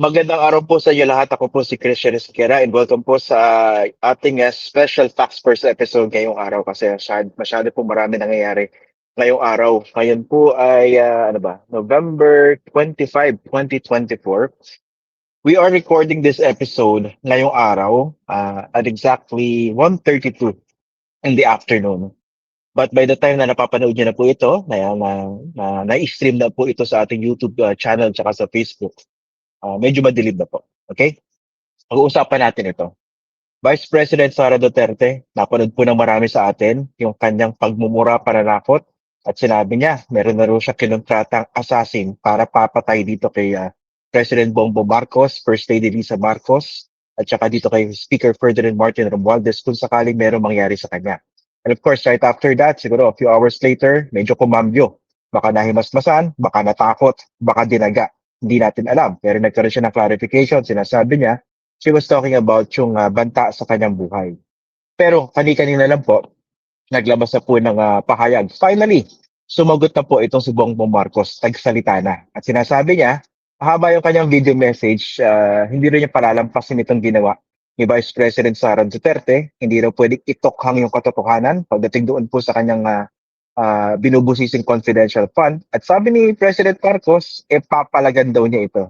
Magandang araw po sa inyo lahat. Ako po si Christian Esquera and welcome po sa ating uh, special Facts First episode ngayong araw kasi masyado, masyado po marami nangyayari ngayong araw. Ngayon po ay uh, ano ba, November 25, 2024. We are recording this episode ngayong araw uh, at exactly 1.32 in the afternoon. But by the time na napapanood niyo na po ito, na, na, na, na-stream na po ito sa ating YouTube uh, channel tsaka sa Facebook, uh, medyo madilim na po. Okay? Pag-uusapan natin ito. Vice President Sara Duterte, napanood po ng marami sa atin yung kanyang pagmumura pananakot at sinabi niya, meron na rin siya kinuntratang assassin para papatay dito kay uh, President Bongbong Marcos, First Lady Lisa Marcos, at saka dito kay Speaker Ferdinand Martin Romualdez kung sakaling meron mangyari sa kanya. And of course, right after that, siguro a few hours later, medyo kumambyo. Baka nahimasmasan, baka natakot, baka dinaga hindi natin alam. Pero nagkaroon siya ng clarification. Sinasabi niya, she was talking about yung uh, banta sa kanyang buhay. Pero kani-kanina lang po, naglabas na po ng uh, pahayag. Finally, sumagot na po itong si Bongbong Marcos, tagsalita na. At sinasabi niya, haba yung kanyang video message, uh, hindi rin niya palalampasin itong ginawa ni Vice President Sara Duterte. Hindi raw pwedeng itokhang yung katotohanan pagdating doon po sa kanyang uh, uh, binubusising confidential fund. At sabi ni President Marcos, e papalagan daw niya ito.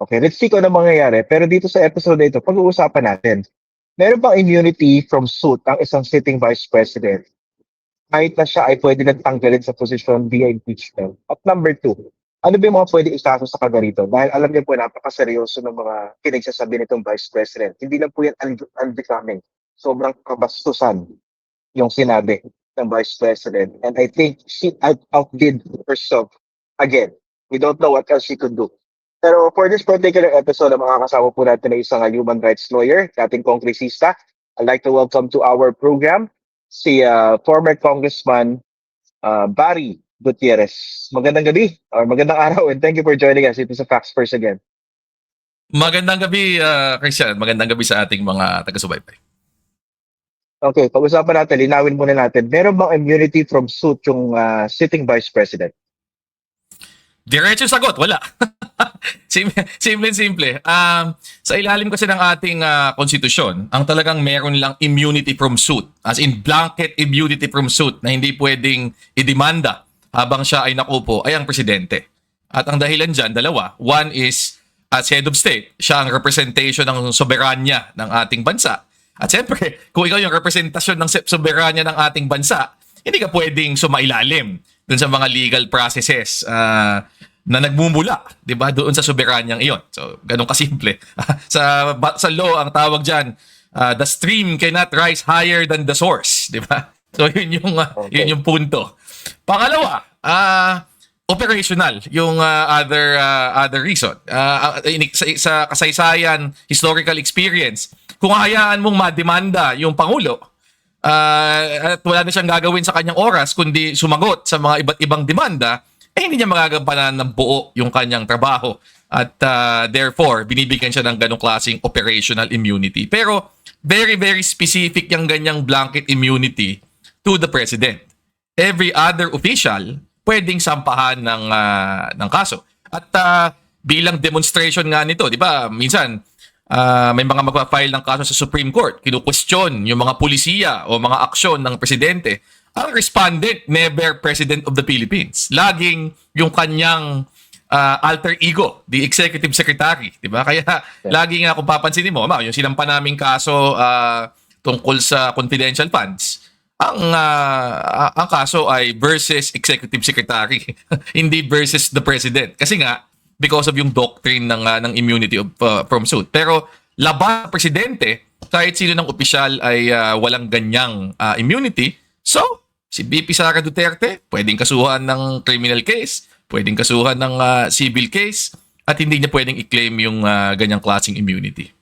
Okay, let's see kung ano mangyayari. Pero dito sa episode na ito, pag-uusapan natin. Meron bang immunity from suit ang isang sitting vice president? Kahit na siya ay pwede nang tanggalin sa posisyon via impeachment. At number two, ano ba yung mga pwede ikaso sa kanya rito? Dahil alam niyo po, napakaseryoso ng mga pinagsasabi nitong vice president. Hindi lang po yan unbecoming. Sobrang kabastusan yung sinabi ng Vice President. And I think she out- outdid herself again. We don't know what else she could do. Pero for this particular episode, ang makakasama po natin ay isang uh, human rights lawyer, dating kongresista. I'd like to welcome to our program si uh, former Congressman uh, Barry Gutierrez. Magandang gabi or magandang araw and thank you for joining us. Ito sa Facts First again. Magandang gabi, uh, Christian. Magandang gabi sa ating mga taga-subaybay. Okay, pag-usapan natin, linawin muna natin. Meron bang immunity from suit yung uh, sitting vice president? Diretso sagot, wala. simple, simple. Um, sa ilalim kasi ng ating uh, konstitusyon, ang talagang meron lang immunity from suit. As in blanket immunity from suit na hindi pwedeng idemanda habang siya ay nakupo ay ang presidente. At ang dahilan dyan, dalawa. One is as head of state, siya ang representation ng soberanya ng ating bansa. At siyempre, kung ikaw yung representasyon ng soberanya ng ating bansa, hindi ka pwedeng sumailalim dun sa mga legal processes uh, na nagmumula, 'di ba? Doon sa soberanyang iyon. So, ganun kasimple. sa sa law ang tawag diyan, uh, the stream cannot rise higher than the source, 'di ba? So, yun yung uh, okay. yun yung punto. Pangalawa, uh, operational yung uh, other uh, other reason. Uh, sa, sa kasaysayan, historical experience, kung hayaan mong mademanda yung pangulo, uh, at wala na siyang gagawin sa kanyang oras kundi sumagot sa mga iba't ibang demanda, eh hindi niya magagampanan ng buo yung kanyang trabaho. At uh, therefore, binibigyan siya ng ganong klaseng operational immunity. Pero very, very specific yung ganyang blanket immunity to the president. Every other official pwedeng sampahan ng, uh, ng kaso. At uh, bilang demonstration nga nito, di ba, minsan, uh, may mga magpa-file ng kaso sa Supreme Court, kinu-question yung mga pulisiya o mga aksyon ng presidente. Ang respondent, never President of the Philippines. Laging yung kanyang uh, alter ego, the executive secretary, 'di ba? Kaya yeah. lagi nga kung papansinin mo, ma, yung sinampa naming kaso uh, tungkol sa confidential funds, ang uh, ang kaso ay versus executive secretary, hindi versus the president. Kasi nga because of yung doctrine ng uh, ng immunity of uh, from suit. Pero laban presidente, kahit sino ng opisyal ay uh, walang ganyang uh, immunity. So, si BP Sara Duterte, pwedeng kasuhan ng criminal case, pwedeng kasuhan ng uh, civil case, at hindi niya pwedeng i-claim yung uh, ganyang klaseng immunity.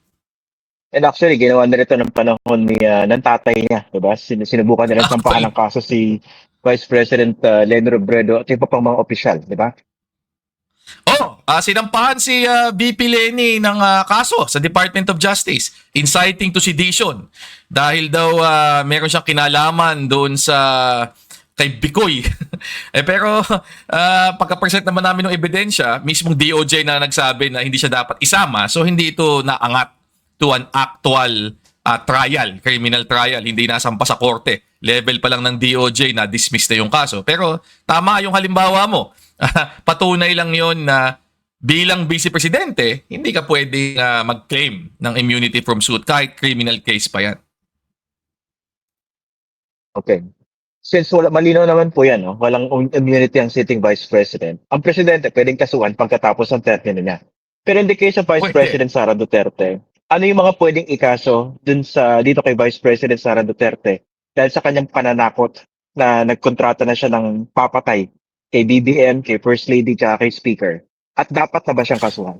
And actually, ginawa na ito ng panahon ni, uh, ng tatay niya, di ba? Sin- sinubukan nila sampahan ng kaso si Vice President uh, Leni Robredo at iba pang mga opisyal, di ba? Oh, uh, sinampahan si uh, VP Lenny ng uh, kaso sa Department of Justice inciting to sedition dahil daw uh, meron siyang kinalaman doon sa kay Bikoy. eh pero uh, pagka-present naman namin ng ebidensya, mismong DOJ na nagsabi na hindi siya dapat isama, so hindi ito naangat to an actual uh, trial, criminal trial, hindi nasampa sa korte. Level pa lang ng DOJ na dismiss na yung kaso. Pero tama yung halimbawa mo. Patunay lang yon na bilang vice presidente, hindi ka pwede uh, mag-claim ng immunity from suit kahit criminal case pa yan. Okay. Since wala, malinaw naman po yan, no? walang immunity ang sitting vice president, ang presidente pwedeng kasuhan pagkatapos ng termino niya. Pero in the case of Vice Pwede. President Sara Duterte, ano yung mga pwedeng ikaso dun sa dito kay Vice President Sara Duterte dahil sa kanyang pananakot na nagkontrata na siya ng papatay kay BBM, kay First Lady, tsaka kay Speaker. At dapat na ba siyang kasuhan?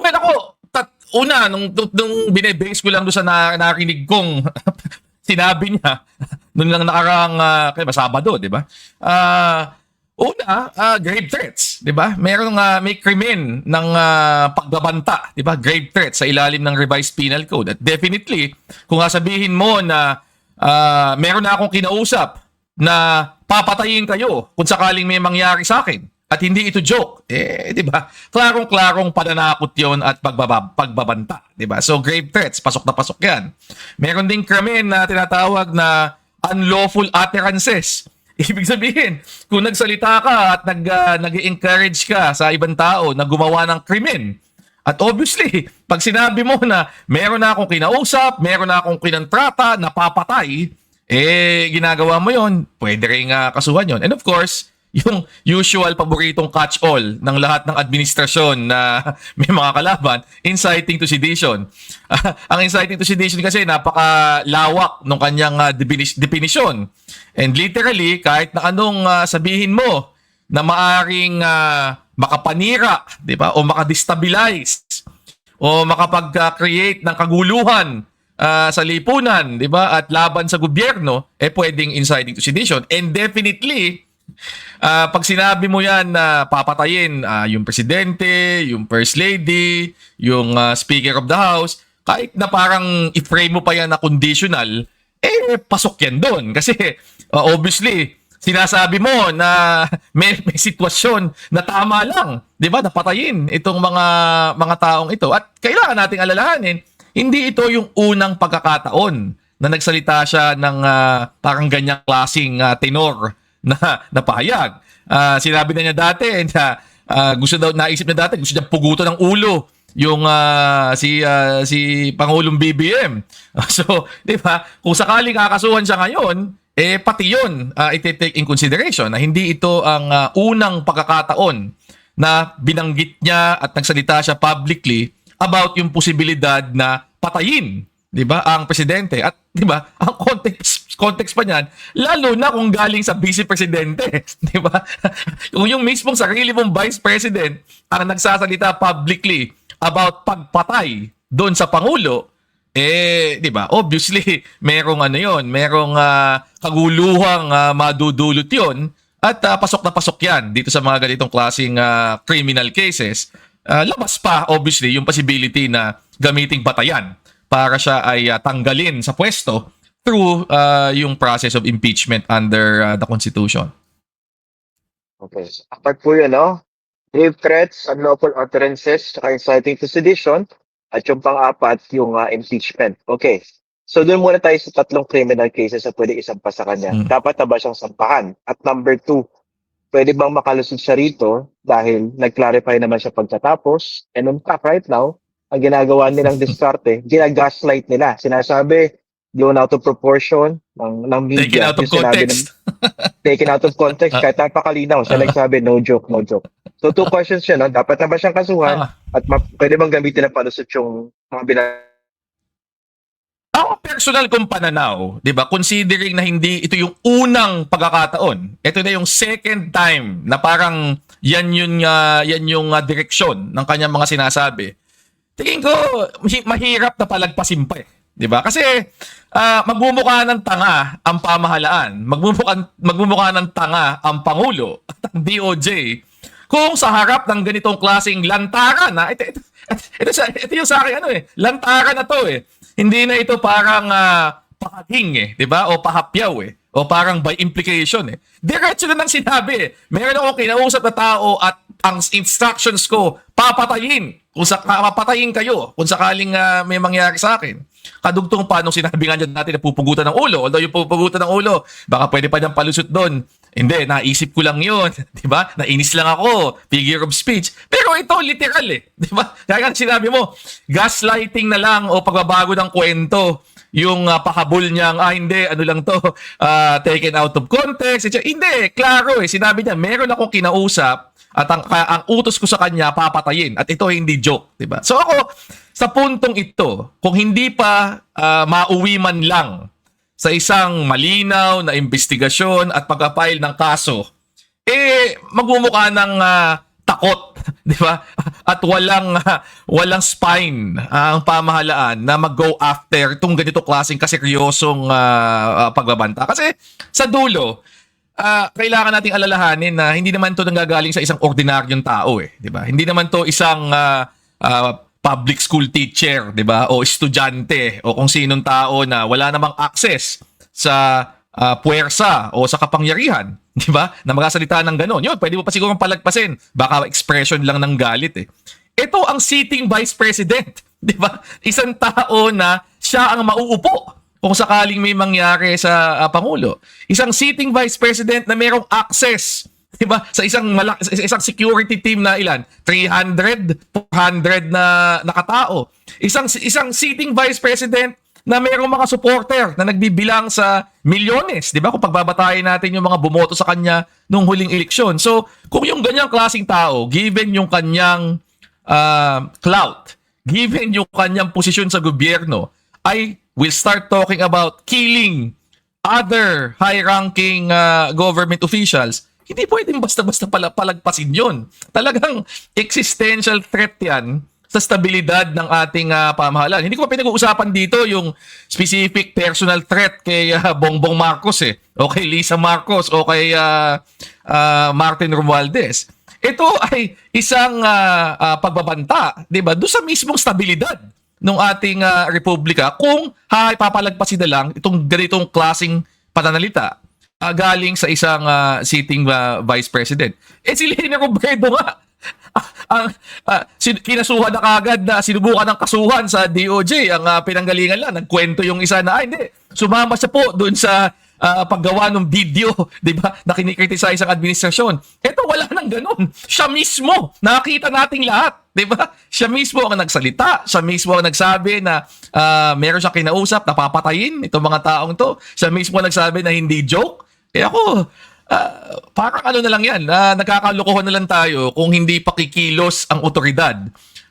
Well, ako, tat, una, nung, nung, binebase ko lang doon sa na, narinig kong sinabi niya, nung lang nakarang, uh, kaya ba, Sabado, di ba? Ah, una, ah, grave threats, di ba? Meron nga, may krimen ng ah, pagbabanta, di ba? Grave threats sa ilalim ng revised penal code. At definitely, kung sabihin mo na ah, meron na akong kinausap na papatayin kayo kung sakaling may mangyari sa akin at hindi ito joke, eh, di ba? Klarong-klarong pananakot yon at pagbaba, pagbabanta, di ba? So, grave threats, pasok na pasok yan. Meron ding krimen na tinatawag na unlawful utterances. Ibig sabihin, kung nagsalita ka at nag, uh, nag-encourage ka sa ibang tao na gumawa ng krimen, at obviously, pag sinabi mo na meron na akong kinausap, meron na akong kinontrata, napapatay, eh, ginagawa mo yon pwede rin uh, kasuhan yon And of course, yung usual paboritong catch-all ng lahat ng administrasyon na may mga kalaban, inciting to sedition. ang inciting to sedition kasi napakalawak ng kanyang uh, definition. And literally, kahit na anong uh, sabihin mo na maaring uh, makapanira, di ba? O makadestabilize o makapag-create ng kaguluhan uh, sa lipunan, di ba? At laban sa gobyerno, eh pwedeng inciting to sedition. And definitely, Uh, pag sinabi mo yan na papatayin uh, yung presidente, yung first lady, yung uh, speaker of the house, kahit na parang i-frame mo pa yan na conditional, eh pasok yan doon. Kasi uh, obviously, sinasabi mo na may, may sitwasyon na tama lang, 'di ba? Napatayin itong mga mga taong ito. At kailangan nating alalahanin, hindi ito yung unang pagkakataon na nagsalita siya ng uh, parang ganyang klasing uh, tenor na napahayag. Uh, sinabi na niya dati na uh, gusto daw naisip niya dati gusto niya pugutan ng ulo yung uh, si uh, si Pangulong BBM. so, 'di ba? Kung sakaling kakasuhan siya ngayon, eh pati 'yon uh, ite-take in consideration na hindi ito ang uh, unang pagkakataon na binanggit niya at nagsalita siya publicly about yung posibilidad na patayin 'di ba ang presidente at 'di ba ang context context pa niyan, lalo na kung galing sa vice presidente, di ba? kung yung mismong sarili mong vice president ang nagsasalita publicly about pagpatay doon sa pangulo, eh, di ba? Obviously, merong ano 'yon, merong uh, kaguluhang uh, madudulot 'yon at uh, pasok na pasok 'yan dito sa mga ganitong klaseng uh, criminal cases. Uh, labas pa obviously yung possibility na gamiting batayan para siya ay uh, tanggalin sa pwesto through uh, yung process of impeachment under uh, the Constitution. Okay. Apat po yun, no? Grave threats, unlawful utterances, saka inciting to sedition, at yung pang-apat, yung uh, impeachment. Okay. So doon muna tayo sa tatlong criminal cases na pwede isampa sa kanya. Hmm. Dapat na ba siyang sampahan? At number two, pwede bang makalusot siya rito dahil nag-clarify naman siya pagkatapos? And in fact, right now, ang ginagawa nilang diskarte, ginagaslight nila. Sinasabi, blown out of proportion ng, ng media. Taken out of context. ng- taken out of context. Ah. kahit napakalinaw. Siya Ah. nagsabi, no joke, no joke. So, two questions yun. No? Dapat na ba siyang kasuhan? Ah. At ma- pwede bang gamitin ng palusot yung mga bilang Ako personal kong pananaw, 'di ba? Considering na hindi ito yung unang pagkakataon. Ito na yung second time na parang yan yung uh, yan yung uh, direksyon ng kanyang mga sinasabi. Tingin ko mahi- mahirap na palagpasin pa eh. 'Di ba? Kasi uh, magmumukha ng tanga ang pamahalaan, magmumukha magmumukha ng tanga ang pangulo at ang DOJ kung sa harap ng ganitong klaseng lantaran na ito, ito, ito, sa- ito yung sa akin ano eh, lantaran na to eh. Hindi na ito parang uh, pakaging eh, 'di ba? O pahapyaw eh. O parang by implication eh. Diretso na nang sinabi eh. Meron akong kinausap na tao at ang instructions ko, papatayin. Kung sa papatayin kayo, kung sakaling ah, may mangyari sa akin. Kadugtong pa nung sinabi nga dyan natin na pupugutan ng ulo. Although yung pupugutan ng ulo, baka pwede pa niyang palusot doon. Hindi, naisip ko lang yun. Di ba? Nainis lang ako. Figure of speech. Pero ito, literal eh. Di ba? Kaya sinabi mo, gaslighting na lang o pagbabago ng kwento yung uh, pakabul niyang, ah hindi, ano lang to, ah, taken out of context. etc. Hindi, klaro eh. Sinabi niya, meron akong kinausap at ang, ang utos ko sa kanya, papatayin. At ito hindi joke, di ba? So ako, sa puntong ito, kung hindi pa ah, mauwi man lang sa isang malinaw na investigasyon at pagka-file ng kaso, eh magmumukha ng ah, takot, di ba? At walang ah, walang spine ah, ang pamahalaan na mag-go after itong ganito klaseng kaseryosong ah, ah, pagbabanta. Kasi sa dulo, ah, kailangan nating alalahanin na hindi naman 'to nanggagaling sa isang ordinaryong tao eh, 'di ba? Hindi naman 'to isang ah, ah, public school teacher, 'di ba? O estudyante o kung sinong tao na wala namang access sa ah, puwersa o sa kapangyarihan, 'di ba? Na magasalita ng ganon. Yun, pwede mo pa siguro palagpasin. Baka expression lang ng galit eh. Ito ang sitting vice president, 'di ba? Isang tao na siya ang mauupo kung sakaling may mangyari sa ah, pangulo. Isang sitting vice president na merong access 'di ba? Sa isang malak- sa isang security team na ilan? 300, 400 na nakatao. Isang isang sitting vice president na mayroong mga supporter na nagbibilang sa milyones, 'di ba? Kung pagbabatayin natin yung mga bumoto sa kanya nung huling eleksyon. So, kung yung ganyang klasing tao, given yung kanyang ah, clout, given yung kanyang posisyon sa gobyerno, ay will start talking about killing other high-ranking ah, government officials, hindi pwedeng basta-basta pala palagpasin yun. Talagang existential threat yan sa stabilidad ng ating ah, pamahalaan. Hindi ko pa pinag-uusapan dito yung specific personal threat kay ah, Bongbong Marcos eh, o kay Lisa Marcos, o kay ah, ah, Martin Romualdez. Ito ay isang ah, ah, pagbabanta, 'di ba? Doon sa mismong stabilidad ng ating ah, republika kung ha papalagpasin na lang itong ganitong klasing pananalita ah, galing sa isang ah, sitting ah, vice president. Eh si Lene Robredo nga ang ah, sin- kinasuhan na kagad na sinubukan ng kasuhan sa DOJ ang ah, pinanggalingan lang nagkwento yung isa na ay hindi sumama siya po doon sa ah, paggawa ng video, 'di ba? Na kinikriticize ang administrasyon. Ito wala nang ganun. Siya mismo, nakita nating lahat, 'di ba? Siya mismo ang nagsalita, siya mismo ang nagsabi na ah, meron siyang kinausap na papatayin itong mga taong to. Siya mismo ang nagsabi na hindi joke. Eh ako, ah, parang ano na lang yan, na nagkakalokohan na lang tayo kung hindi pakikilos ang otoridad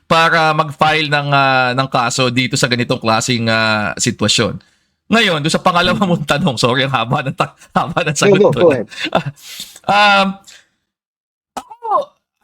para mag-file ng, ah, ng kaso dito sa ganitong klaseng ah, sitwasyon. Ngayon, doon sa pangalawa mong tanong, sorry, ang haba ng, haba ng sagot Go, go, go doon. ahead. um, ako,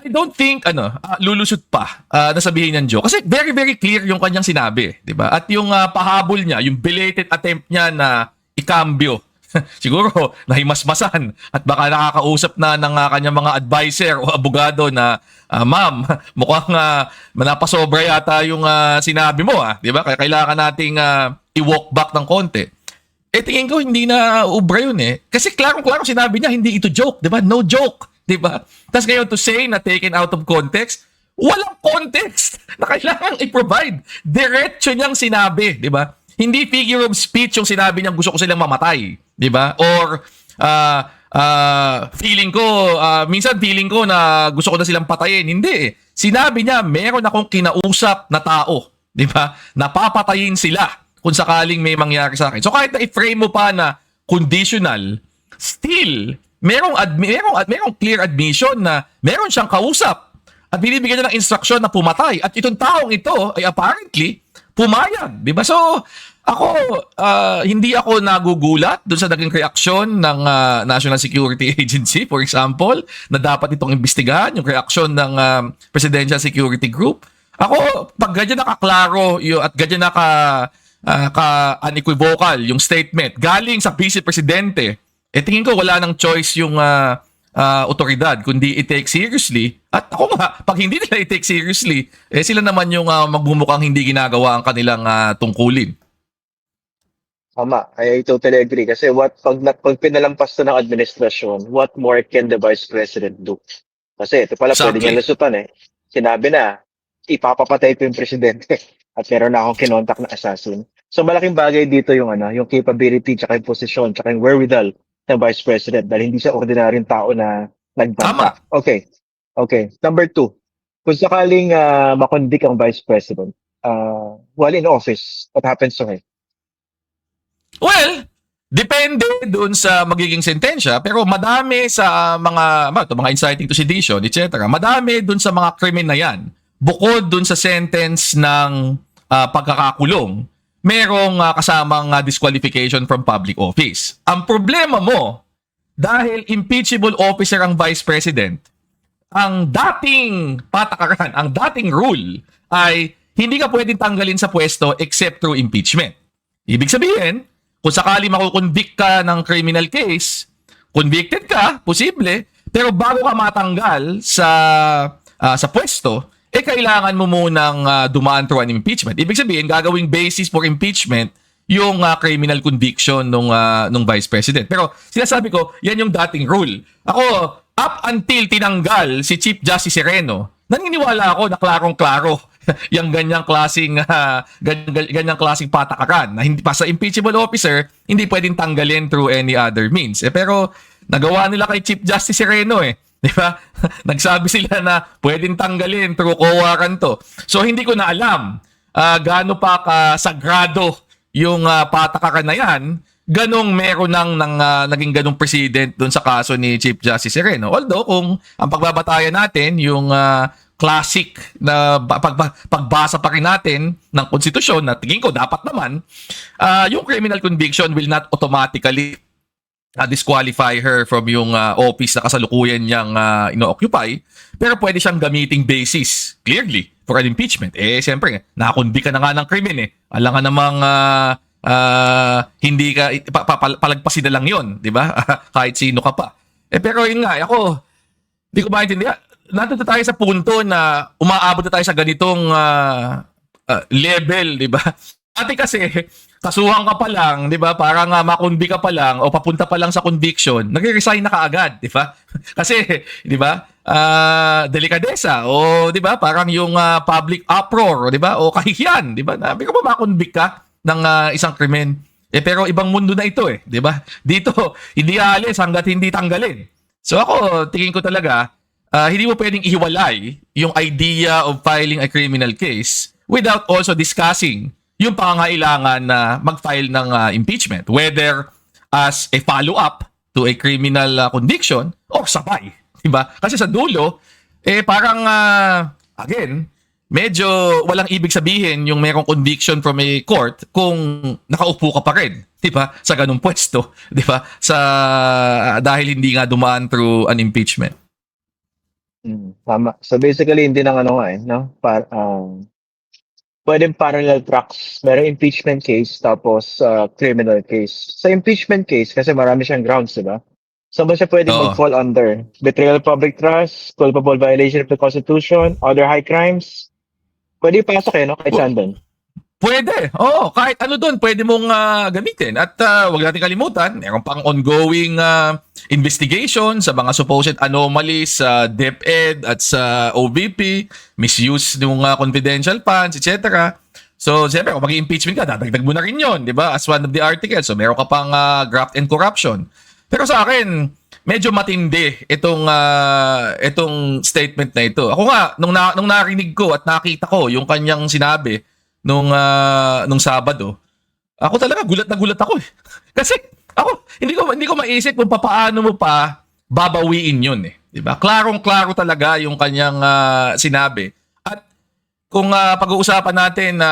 I don't think, ano, ah, lulusot pa ah, na sabihin ng Joe. Kasi very, very clear yung kanyang sinabi, di ba? At yung ah, pahabol niya, yung belated attempt niya na ikambyo siguro nahimasmasan at baka nakakausap na ng uh, kanyang mga advisor o abogado na ah, ma'am mukhang uh, napasobra yata yung ah, sinabi mo ah di ba? Kaya kailangan nating ah, i-walk back ng konti. Eh tingin ko hindi na ubra yun eh. Kasi klaro klaro sinabi niya hindi ito joke di ba? No joke di ba? Tapos ngayon to say na taken out of context walang context na kailangan i-provide. Diretso niyang sinabi di ba? Hindi figure of speech yung sinabi niyang gusto ko silang mamatay, 'di ba? Or uh, uh, feeling ko, uh, minsan feeling ko na gusto ko na silang patayin. Hindi eh. Sinabi niya, meron akong kinausap na tao, 'di ba? Napapatayin sila kung sakaling may mangyari sa akin. So kahit na i-frame mo pa na conditional, still merong merong merong clear admission na meron siyang kausap at binibigyan niya ng instruction na pumatay. At itong taong ito ay apparently pumayag, 'di ba? So, ako ah, hindi ako nagugulat doon sa naging reaksyon ng ah, National Security Agency, for example, na dapat itong imbestigahan yung reaksyon ng ah, Presidential Security Group. Ako, pag ganyan nakaklaro yung, at ganyan naka ah, ka unequivocal yung statement galing sa Vice Presidente, eh tingin ko wala nang choice yung ah, ah, otoridad kundi i-take seriously. At ako nga, pag hindi nila i-take seriously, eh sila naman yung ah, magbumukhang hindi ginagawa ang kanilang ah, tungkulin. Tama, I totally agree. Kasi what pag, pag pinalampas na ng administrasyon, what more can the Vice President do? Kasi ito pala pwede Exactly. niya lusutan eh. Sinabi na, ipapapatay ko yung presidente at meron na akong kinontak na assassin. So malaking bagay dito yung ano, yung capability, tsaka yung posisyon, tsaka yung wherewithal ng Vice President dahil hindi siya ordinaryong tao na nagbanta. Okay. Okay. Number two, kung sakaling uh, makonvict ang Vice President uh, while in office, what happens to him? Well, depende dun sa magiging sentensya pero madami sa mga mga, to, mga inciting to sedition, etc. Madami dun sa mga krimen na yan. Bukod dun sa sentence ng ah, pagkakakulong, merong ah, kasamang ah, disqualification from public office. Ang problema mo, dahil impeachable officer ang vice president, ang dating patakaran, ang dating rule ay hindi ka pwedeng tanggalin sa pwesto except through impeachment. Ibig sabihin, kung sakali makukonvict ka ng criminal case, convicted ka, posible, pero bago ka matanggal sa ah, sa pwesto, eh kailangan mo munang ah, dumaan through an impeachment. Ibig sabihin, gagawing basis for impeachment yung ah, criminal conviction nung ah, nung vice president. Pero sinasabi ko, yan yung dating rule. Ako, up until tinanggal si Chief Justice Sereno, naniniwala ako na klarong-klaro yung ganyang ah, ganyan, ganyang klasing patakaran na hindi pa sa impeachable officer hindi pwedeng tanggalin through any other means. Eh pero nagawa nila kay Chief Justice Sereno eh. Di ba? Nagsabi sila na pwedeng tanggalin through COA to. So hindi ko na alam ah, gaano pa kasagrado yung ah, patakaran na yan, ganong meron ng, ng ah, naging ganong president doon sa kaso ni Chief Justice Sereno. Although kung ang pagbabatayan natin, yung ah, classic na ba- pagba- pagbasa pa rin natin ng konstitusyon na tingin ko dapat naman, ah, yung criminal conviction will not automatically uh, disqualify her from yung uh, office na kasalukuyan niyang uh, ino-occupy, pero pwede siyang gamiting basis, clearly, for an impeachment. Eh, siyempre, nakakundi ka na nga ng krimen eh. Alam nga namang uh, uh, hindi ka, pa, pa, pal- palagpasin na lang yon di ba? Kahit sino ka pa. Eh, pero yun nga, ako, hindi ko maintindihan. Nandito tayo sa punto na umaabot na tayo sa ganitong uh, uh, level, di ba? Dati kasi, kasuhan ka pa lang, di ba? Parang uh, makundi ka pa lang o papunta pa lang sa conviction, nagre-resign na kaagad, di ba? kasi, di ba? Ah, delikadesa o di ba? Parang yung ah, public uproar, di ba? O kahihiyan, di ba? Nabi ko ba makonvict ka ng ah, isang krimen? Eh pero ibang mundo na ito eh, di ba? Dito, hindi aalis hanggat hindi tanggalin. So ako, tingin ko talaga, ah, hindi mo pwedeng ihiwalay yung idea of filing a criminal case without also discussing yung pangangailangan na mag-file ng ah, impeachment, whether as a follow-up to a criminal ah, conviction or sabay, 'di ba? Kasi sa dulo eh parang ah, again, medyo walang ibig sabihin yung merong conviction from a court kung nakaupo ka pa rin, 'di ba? Sa ganung pwesto, 'di ba? Sa dahil hindi nga dumaan through an impeachment. Mm, tama. So basically, hindi nang ano nga eh, no? Par, um, pwedeng parallel tracks. Meron impeachment case, tapos uh, criminal case. Sa impeachment case, kasi marami siyang grounds, di ba? So ba siya pwedeng Oo. mag-fall under? Betrayal of public trust, culpable violation of the Constitution, other high crimes? Pwede ipasok eh, no? Kahit saan doon. Pwede. Oo, kahit ano doon, pwede mong ah, gamitin. At ah, wag natin kalimutan, meron pang ongoing ah, investigation sa mga supposed anomalies sa DepEd at sa OVP, misuse ng ah, confidential funds, etc. So, siyempre, kung mag-impeachment ka, dadagdag mo na rin yon, di ba? As one of the articles. So, meron ka pang ah, graft and corruption. Pero sa akin, medyo matindi itong ah, itong statement na ito. Ako nga nung na, nung narinig ko at nakita ko yung kanyang sinabi nung ah, nung Sabado, ako talaga gulat na gulat ako eh. Kasi ako hindi ko hindi ko maisip kung papaano mo pa babawiin 'yun eh, 'di ba? Klarong-klaro talaga yung kanyang ah, sinabi. At kung ah, pag-uusapan natin na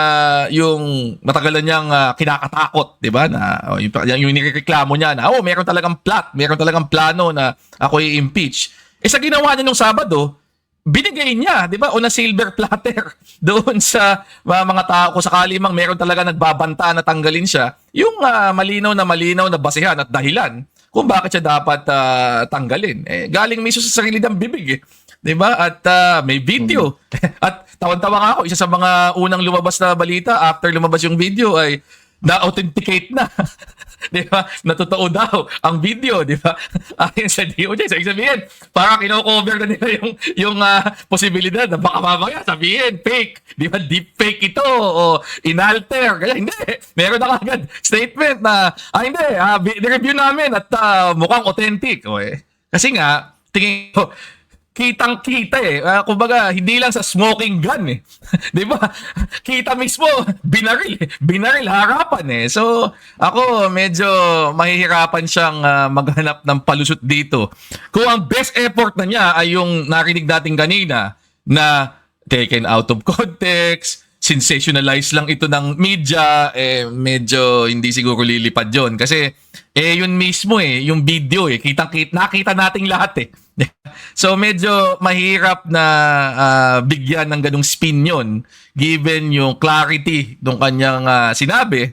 yung matagalan niyang ah, kinakatakot, 'di ba? Na oh, yung, yung nireklamo niya na oh, meron talagang plot, meron talagang plano na ako i-impeach. Eh sa ginawa niya nung Sabado, binigay niya, 'di ba? O na silver platter doon sa mga, mga tao kung sakali mang meron talaga nagbabanta na tanggalin siya, yung ah, malinaw na malinaw na basehan at dahilan kung bakit siya dapat ah, tanggalin. Eh galing mismo sa sarili ng bibig eh. 'Di ba? At ah, may video. At tawan-tawa ako, isa sa mga unang lumabas na balita after lumabas yung video ay na-authenticate na. di ba? Na totoo daw ang video, di ba? Ayon sa DOJ. So, sabihin, parang kino-cover na nila yung, yung ah, posibilidad na baka mamaya sabihin, fake. Di ba? Deep fake ito o inalter. Kaya hindi. Meron na kagad statement na, ah hindi, bi- review namin at ah, mukhang authentic. O, eh. Kasi nga, tingin ko, kitang-kita eh. Ah, kumbaga, hindi lang sa smoking gun eh. 'Di ba? Kita mismo, binaril, eh. binaril harapan eh. So, ako medyo mahihirapan siyang ah, maghanap ng palusot dito. Kung ang best effort na niya ay yung narinig natin kanina na taken out of context, sensationalize lang ito ng media, eh medyo hindi siguro lilipad yon kasi eh yun mismo eh, yung video eh, kitang kita, nakita nating lahat eh. so medyo mahirap na ah, bigyan ng ganung spin yon given yung clarity ng kanyang ah, sinabi,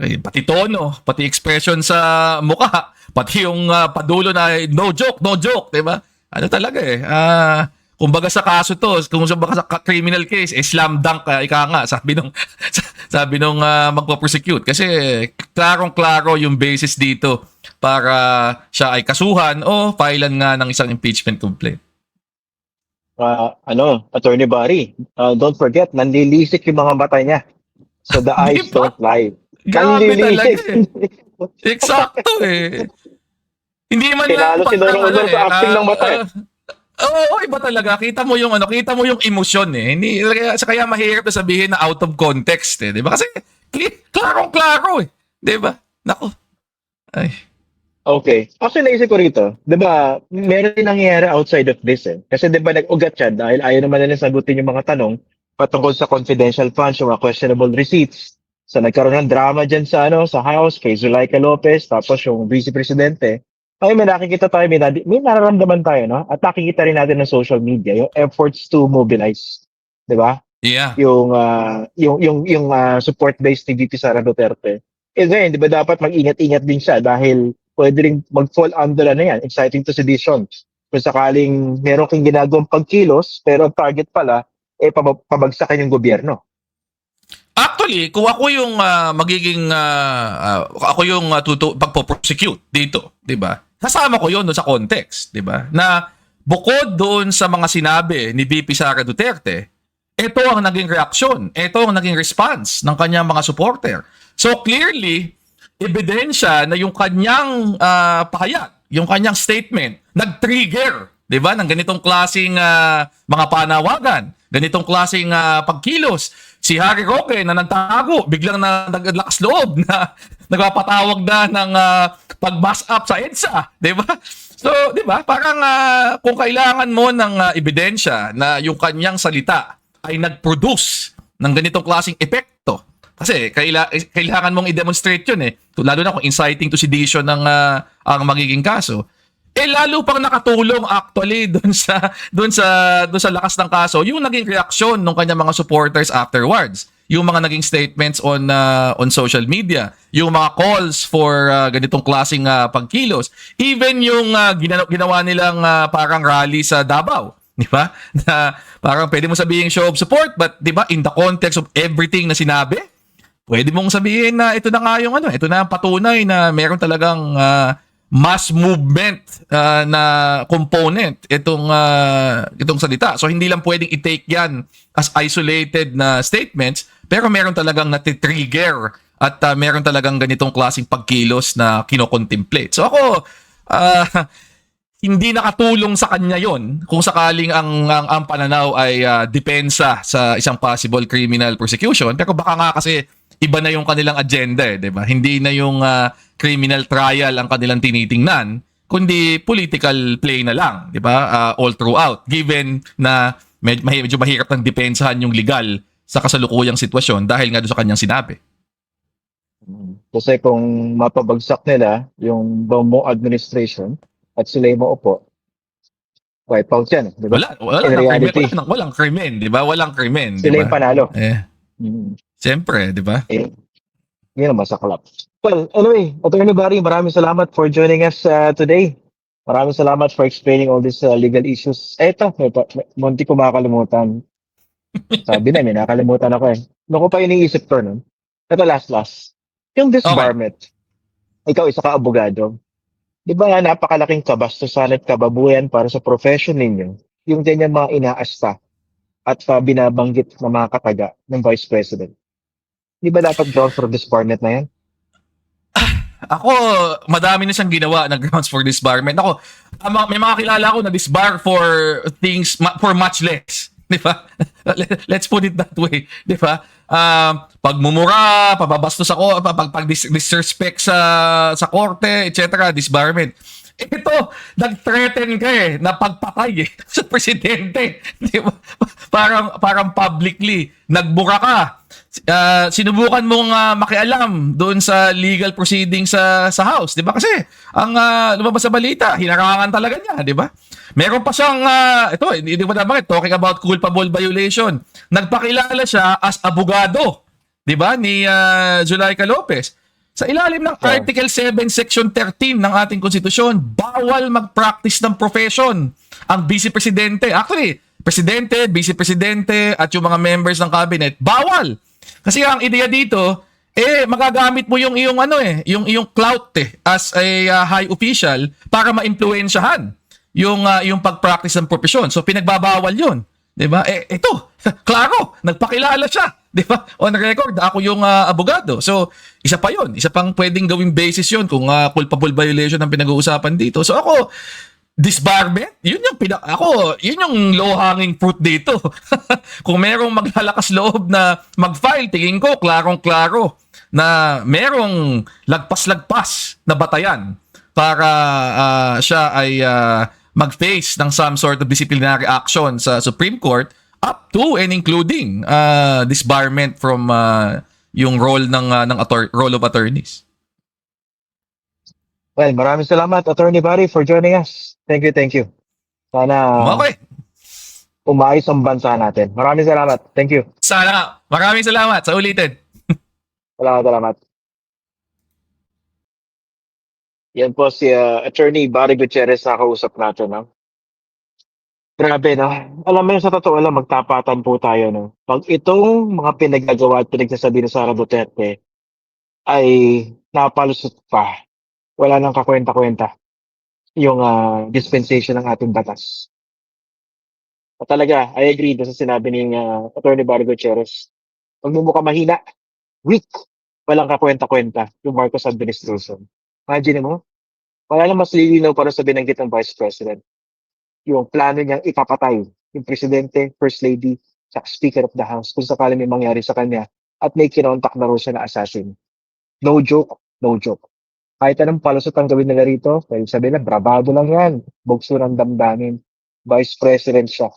eh, pati tono, pati expression sa mukha, pati yung ah, padulo na no joke, no joke, 'di ba? Ano talaga eh. Ah, kumbaga sa kaso to, kung sa baka sa criminal case, eh, slam dunk ka, ika nga, sabi nung, sabi nung uh, magpa-prosecute. Kasi klarong-klaro yung basis dito para siya ay kasuhan o filean nga ng isang impeachment complaint. Ah, ano, Attorney Barry, ah, don't forget, nanlilisik yung mga mata niya. So the eyes don't lie. Nanlilisik. eh. Eksakto eh. Hindi man Tinalo si Doro Honor sa acting ng mata eh. ah, Oo, iba talaga. Kita mo yung ano, kita mo yung emosyon eh. Hindi kaya, kaya mahirap na sabihin na out of context eh, 'di ba? Kasi klarong-klaro eh, 'di ba? Nako. Ay. Okay. Actually, naisip ko rito, di ba, meron din nangyayari outside of this eh. Kasi di ba nag-ugat siya dahil ayaw naman nila sagutin yung mga tanong patungkol sa confidential funds, yung mga questionable receipts. So nagkaroon ng drama dyan sa, ano, sa House, kay Zulayka Lopez, tapos yung Vice Presidente. Ay, may nakikita tayo, may, nadi- may nararamdaman tayo, no? At nakikita rin natin ng social media, yung efforts to mobilize. Di ba? Yeah. yung ah, yung yung yung ah, support base ni VP Sara Duterte. Eh ngayon, 'di ba dapat mag-ingat-ingat din siya dahil pwede ring mag-fall under ano yan, exciting to sedition. Kung sakaling meron kang ginagawang pagkilos, pero ang target pala, eh pabag- pabagsakan yung gobyerno. Actually, kung ako yung ah, magiging ah, ah, ako yung uh, tutu pagpo-prosecute dito, 'di ba? Kasama ko 'yon sa context, 'di ba? Na bukod doon sa mga sinabi ni VP Sara Duterte, ito ang naging reaksyon, ito ang naging response ng kanyang mga supporter. So clearly, ebidensya na yung kanyang ah, pahayag, yung kanyang statement, nag-trigger, 'di ba, ng ganitong klasing ah, mga panawagan, ganitong klasing ah, pagkilos. Si Harry Roque na nagtago, biglang na naglakas loob na nagpapatawag na ng uh, pag-mass up sa EDSA, 'di ba? So, 'di ba? Parang ah, kung kailangan mo ng ah, ebidensya na yung kanyang salita ay nag-produce ng ganitong klaseng epekto. Kasi kaila, eh, kailangan mong i-demonstrate yun eh. Lalo na kung inciting to sedition ng ah, ang magiging kaso. Eh lalo pang nakatulong actually doon sa doon sa doon sa lakas ng kaso yung naging reaksyon ng kanya mga supporters afterwards. Yung mga naging statements on ah, on social media, yung mga calls for ah, ganitong klaseng ah, pagkilos, even yung ah, gina- ginawa nilang ah, parang rally sa Davao, di ba? Na parang pwede mo sabihin show of support but di ba in the context of everything na sinabi, pwede mong sabihin na ito na nga yung ano, ito na ang patunay na meron talagang ah, mass movement ah, na component itong ah, itong salita. So hindi lang pwedeng i-take 'yan as isolated na statements, pero meron talagang natitrigger at ah, meron talagang ganitong klaseng pagkilos na kinocontemplate. So ako ah, hindi nakatulong sa kanya yon kung sakaling ang ang, ang pananaw ay ah, depensa sa isang possible criminal prosecution pero baka nga kasi iba na yung kanilang agenda eh, 'di ba? Hindi na yung ah, criminal trial ang kanilang tinitingnan kundi political play na lang, 'di ba? Ah, all throughout given na med- medyo mahirap ng depensahan yung legal sa kasalukuyang sitwasyon dahil nga doon sa kanyang sinabi. Kasi kung mapabagsak nila yung buong administration at sila yung maupo, wipe out yan, di ba? Wala, wala In reality. walang krimen, 'di ba? Walang krimen, Sila yung ba? panalo. Eh, Hmm. Siyempre, 'di ba? Eh, yun ang masaklap. Well, anyway, Attorney Barry, maraming salamat for joining us uh, today. Maraming salamat for explaining all these uh, legal issues. Ito, may, pa- may, munti ko makakalimutan. Sabi na, may nakalimutan ako eh. Ko pa iniisip ko nun. Ito last last. Yung disbarment, ikaw isa ka abogado, di ba napakalaking kabastusan at kababuyan para sa profession ninyo, yung ganyan mga inaasta at uh, binabanggit na mga kataga ng Vice President. Di ba dapat grounds for disbarment na yan? Ako, madami na siyang ginawa na grounds for disbarment. Ako, mga- may mga kilala ko na disbar for things, for much less. Di ba? Let's put it that way. Di ba? Um, pagmumura, pababastos ako, pag, pag dis- disrespect sa, sa korte, etc. Disbarment. Ito, nag-threaten ka eh, na pagpatay eh, sa presidente. Di ba? Parang, parang publicly, nagbura ka. Ah, sinubukan mong ah, makialam doon sa legal proceeding sa sa house, 'di ba? Kasi ang ah, lumabas sa balita, hinarangan talaga niya, 'di ba? Meron pa siyang ah, ito, hindi ko na bakit talking about culpable violation. Nagpakilala siya as abogado, 'di ba? Ni ah, Zuleika Lopez. Sa ilalim ng Yeah. Article 7 Section 13 ng ating konstitusyon, bawal mag-practice ng profession ang vice presidente. Actually, presidente, vice presidente at yung mga members ng cabinet, bawal. Kasi ang ideya dito, eh magagamit mo yung iyong ano eh, yung iyong clout eh as a uh, high official para maimpluwensyahan yung uh, yung pag-practice ng profesyon. So pinagbabawal 'yon. 'Di ba? Eh ito, klaro, nagpakilala siya, 'di ba? On record, ako yung uh, abogado. So isa pa 'yon, isa pang pwedeng gawing basis 'yon kung uh, culpable violation ang pinag-uusapan dito. So ako disbarment, yun yung pina ako, yun yung low hanging fruit dito. Kung merong maglalakas loob na mag-file, tingin ko klarong-klaro na merong lagpas-lagpas na batayan para ah, siya ay ah, mag-face ng some sort of disciplinary action sa Supreme Court up to and including ah, disbarment from ah, yung role ng ah, ng role of attorneys. Well, maraming salamat, Attorney Barry, for joining us. Thank you, thank you. Sana Okay. umayos ang bansa natin. Maraming salamat. Thank you. Sana nga. Maraming salamat sa ulitin. Salamat, salamat. Yan po si uh, Attorney Barry Gutierrez na kausap natin. No? Grabe, no? Alam mo yun, sa totoo lang, magtapatan po tayo. No? Pag itong mga pinagagawa at pinagsasabi ni Sara Duterte ay napalusot pa, wala nang kakwenta-kwenta yung uh, dispensation ng ating batas. At talaga, I agree doon sa sinabi ni uh, Attorney Barry Gutierrez. Magmumukha mahina, weak, walang kakwenta-kwenta yung Marcos administration. Imagine mo, wala na mas lilinaw para sa binanggit ng Vice President. Yung plano niyang ipapatay yung Presidente, First Lady, sa Speaker of the House kung sakali may mangyari sa kanya at may kinontak na raw siya na assassin. No joke, no joke. Kahit anong palusot ang gawin nila rito, well, sabi na, bravado lang yan. Bugso ng damdamin. Vice President siya.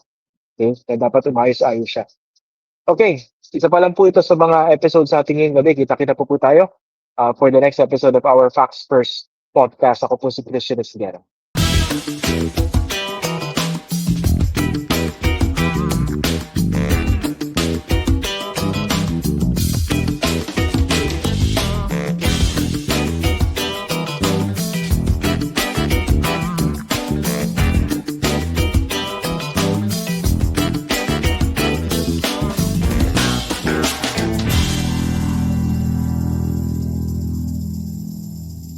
Okay? Kaya dapat umayos-ayos siya. Okay, isa pa lang po ito sa mga episodes sa ating ngayong gabi. Kita-kita po po tayo uh, for the next episode of our Facts First podcast. Ako po si Christian Esguera.